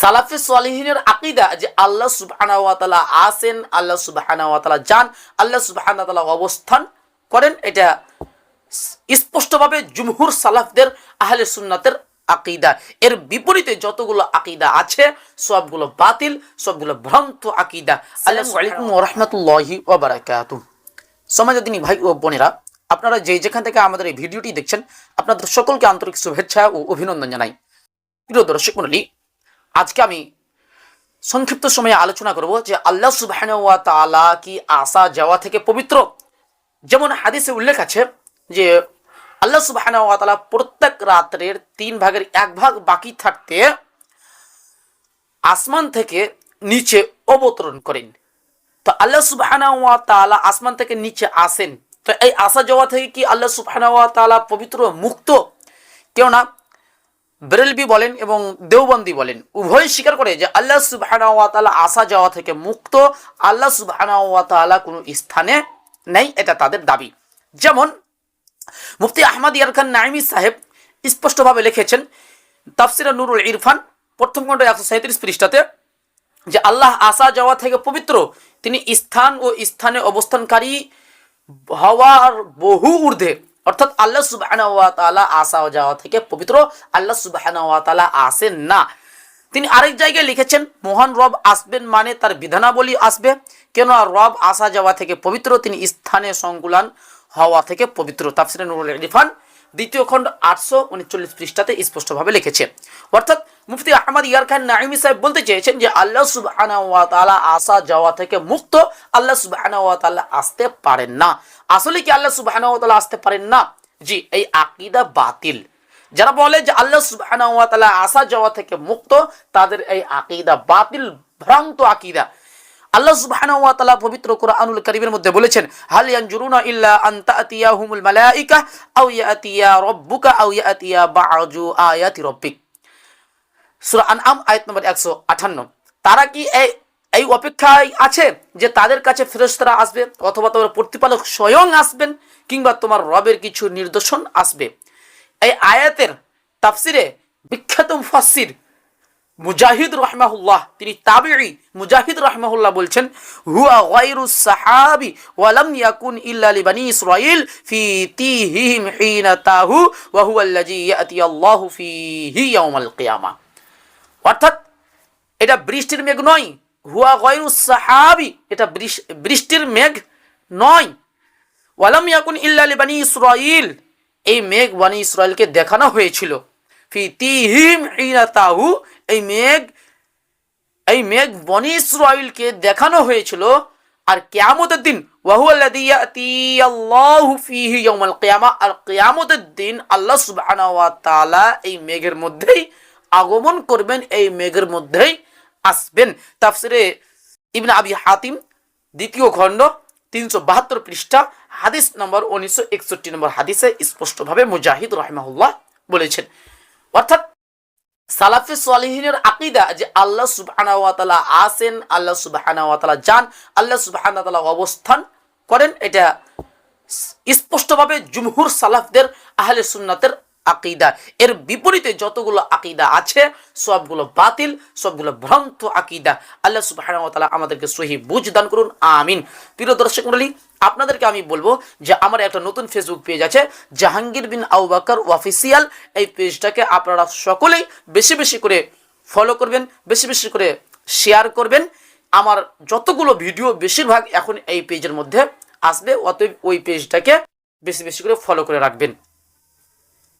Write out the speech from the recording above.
সালাফে সালিহিনের আকিদা যে আল্লাহ সুবহানা ওয়া তাআলা আসেন আল্লাহ সুবহানা ওয়া তাআলা যান, আল্লাহ সুবহানা তাআলা অবস্থান করেন, এটা স্পষ্টভাবে জুমহুর সালাফদের আহলে সুন্নাতের আকিদা। এর বিপরীতে যতগুলো আকিদা আছে, সবগুলো বাতিল, সবগুলো ভ্রান্ত আকিদা। ওয়া রাহমাতুল্লাহি ওয়া বারাকাতুহু সমাজদিনী ভাই ও বোনেরা, আপনারা যে যেখান থেকে আমাদের এই ভিডিওটি দেখছেন, আপনাদের সকলকে আন্তরিক শুভেচ্ছা ও অভিনন্দন জানাই। প্রিয় দর্শক মণ্ডলী আজকে আমি সংক্ষিপ্ত সময়ে আলোচনা করব যে আল্লাহ সুবহান তালা কি আসা যাওয়া থেকে পবিত্র? যেমন হাদিসে উল্লেখ আছে যে আল্লাহ সুবহান তাআলা প্রত্যেক রাত্রের তিন ভাগের এক ভাগ বাকি থাকতে আসমান থেকে নিচে অবতরণ করেন। তো আল্লাহ সুবহান তাআলা আসমান থেকে নিচে আসেন। তো এই আসা যাওয়া থেকে কি আল্লাহ সুবহান ওয়া তাআলা পবিত্র, মুক্ত? কেননা বেরেলবি বলেন এবং দেওবন্দি বলেন উভয় স্বীকার করে যে আল্লাহ সুবহানা ওয়া আসা যাওয়া থেকে মুক্ত, আল্লাহ সুবহানা ওয়া কোনো স্থানে নেই, এটা তাদের দাবি। যেমন মুফতি আহমদ ইয়ার খান নাইমি সাহেব স্পষ্টভাবে লিখেছেন, তাফসিরা নুরুল ইরফান, প্রথম খণ্ড একশো সাঁত্রিশ পৃষ্ঠাতে, যে আল্লাহ আসা যাওয়া থেকে পবিত্র, তিনি স্থান ও স্থানে অবস্থানকারী হওয়ার বহু ঊর্ধ্বে অর্থাৎ আল্লাহ সুবাহানা আসা যাওয়া থেকে পবিত্র আল্লাহ সুবাহানা আসেন না। তিনি আরেক জায়গায় লিখেছেন, মোহন রব আসবেন মানে তার বিধানাবলী আসবে। কেন রব আসা যাওয়া থেকে পবিত্র, তিনি স্থানে সংকুলান হওয়া থেকে পবিত্র। তাফসিরে নুরুল ইরফান দ্বিতীয় খণ্ড আটশো উনচল্লিশ পৃষ্ঠাতে স্পষ্টভাবে লিখেছে। অর্থাৎ মুফতি আহমদ ইয়ার খান নাইমি সাহেব বলতে চেয়েছেন যে আল্লাহ সুবহানা আসা যাওয়া থেকে মুক্ত আল্লাহ সুবহানা আসতে পারেন না। আসলে কি আল্লাহ সুবহানা আসতে পারেন না? জি, এই আকিদা বাতিল। যারা বলে যে আল্লাহ সুবহানা আসা যাওয়া থেকে মুক্ত, তাদের এই আকিদা বাতিল, ভ্রান্ত আকীদা। আল্লাহ সুবহানাহু ওয়া তাআলা পবিত্র কোরআনুল কারীমের মধ্যে বলেছেন, হাল ইয়ানজুরুনা ইল্লা আন তাতিয়াহুমুল মালাইকা আও ইয়াতিয়া রাব্বুকা আও ইয়াতিয়া বা'জু আয়াতি রাব্বিক। সূরা আনআম আয়াত নম্বর 158 তারা কি এই এই অপেক্ষায় আছে যে তাদের কাছে ফেরেশতারা আসবে অথবা তোমার প্রতিপালক স্বয়ং আসবেন কিংবা তোমার রবের কিছু নির্দেশন আসবে? এই আয়াতের তাফসিরে বিখ্যাত মুফাসসির মুজাহিদ রহমাহুল্লাহ, তিনি তাবিঈ মুজাহিদ রহমাহুল্লাহ বলছেন, হুয়া গায়রু সাহাবি ওয়ালাম ইয়াকুন ইল্লা লিবানি ইসরাইল ফি তিহিম হিনা তাহু ওয়া হুয়া আল্লাযী ইয়াতি আল্লাহু ফিহি ইয়াউমাল কিয়ামা। অর্থাৎ, এটা বৃষ্টির মেঘ নয়, হুয়া গায়রু সাহাবি, এটা বৃষ- বৃষ্টির মেঘ নয়। ওয়ালাম ইয়াকুন ইল্লা লিবানি ইসরাইল এই মেঘ বানি ইসরায়েলকে দেখানো হয়েছিল। ফি তিহিম হিনা তাহু এই মেঘ এই মেঘ বনি ইসরাইলকে দেখানো হয়েছিল। আর কিয়ামতের দিন আর কিয়ামতের দিন আল্লাহ তাআলা এই মেঘের মধ্যেই আগমন করবেন, এই মেঘের মধ্যেই আসবেন। তাফসিরে ইবনে আবি হাতিম, দ্বিতীয় খণ্ড, তিনশো বাহাত্তর পৃষ্ঠা, হাদিস নম্বর উনিশশো একষট্টি নম্বর হাদিসে স্পষ্টভাবে মুজাহিদ রহমাহুল্লাহ বলেছেন। অর্থাৎ সালাফে সালিহিনের আকিদা যে আল্লাহ সুবহানা আসেন আল্লাহ সুবাহানা যান, আল্লাহ সুবাহানা অবস্থান করেন, এটা স্পষ্টভাবে জুমহুর সালাফদের আহলে সুন্নাতের আকিদা। এর বিপরীতে যতগুলো আকিদা আছে, সবগুলো বাতিল, সবগুলো ভ্রান্ত আকিদা। আল্লাহ ওয়া আমাদেরকে সহি বুঝ দান করুন, আমিন। প্রিয় দর্শক মণ্ডলী, আপনাদেরকে আমি বলব যে আমার একটা নতুন ফেসবুক পেজ আছে, জাহাঙ্গীর বিন আউবাকর অফিসিয়াল। এই পেজটাকে আপনারা সকলেই বেশি বেশি করে ফলো করবেন, বেশি বেশি করে শেয়ার করবেন। আমার যতগুলো ভিডিও বেশিরভাগ এখন এই পেজের মধ্যে আসবে, অতএব ওই পেজটাকে বেশি বেশি করে ফলো করে রাখবেন।